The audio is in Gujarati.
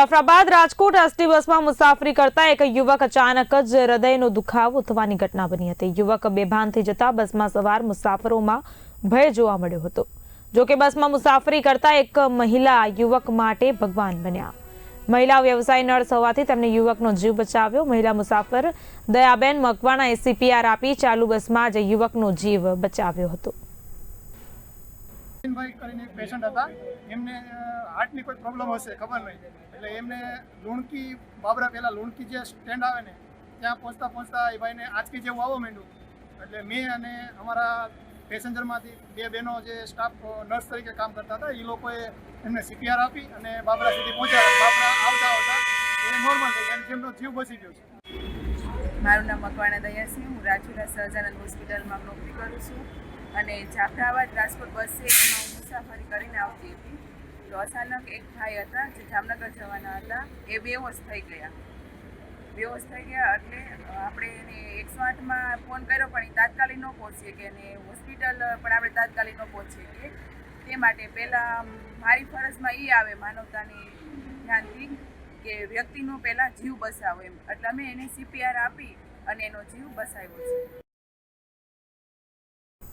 જાફરાબાદ રાજકોટ એસટી બસમાં મુસાફરી કરતા એક યુવક અચાનક જ હૃદયનો દુખાવો થવાની ઘટના બની હતી. યુવક બેભાન થઈ જતા બસમાં સવાર મુસાફરોમાં ભય જોવા મળ્યો હતો. જો કે બસમાં મુસાફરી કરતા એક મહિલા યુવક માટે ભગવાન બન્યા. મહિલા વ્યવસાય નર્સ હોવાથી તેમને યુવકનો જીવ બચાવ્યો. મહિલા મુસાફર દયાબેન મકવાણા એસીપીઆર આપી ચાલુ બસમાં જ યુવકનો જીવ બચાવ્યો હતો. ભાઈ કરીને એક પેશન્ટ હતા. એમને હાર્ટની કોઈ પ્રોબ્લેમ હશે, ખબર નહીં. એટલે એમને લુણકી, બાબરા પહેલાં લુણકી જે સ્ટેન્ડ આવે ને, ત્યાં પહોંચતા પહોંચતા એ ભાઈને આંચકી જેવું આવવા માંડ્યું. એટલે મેં અને અમારા પેસેન્જરમાંથી બે બહેનો જે સ્ટાફ નર્સ તરીકે કામ કરતા હતા, એ લોકોએ એમને સીપીઆર આપી અને બાબરા સુધી પહોંચ્યા. બાબરા આવતા આવતા એ નોર્મલ થઈ ગયા જેમનો જીવ બચી ગયો છે. મારું નામ મકવાણા દયાસિંહ. હું રાજુલા સહજાનંદ હોસ્પિટલમાં નોકરી કરું છું. અને જાફરાબાદ રાજકોટ બસ છે એમાં હું મુસાફરી કરીને આવતી હતી. તો અચાનક એક ભાઈ હતા જે જામનગર જવાના હતા. એ બેહોશ થઈ ગયા. બેહોશ થઈ ગયા એટલે આપણે એને એકસો આઠમાં ફોન કર્યો, પણ એ તાત્કાલિક ન પહોંચીએ કે અને હોસ્પિટલ પણ આપણે તાત્કાલિક ન પહોંચીએ કે તે માટે પહેલાં મારી ફરજમાં એ આવે માનવતાની ધ્યાનથી કે વ્યક્તિનો પહેલાં જીવ બસાવો એમ. એટલે અમે એને સીપીઆર આપી અને એનો જીવ બસાવ્યો છે.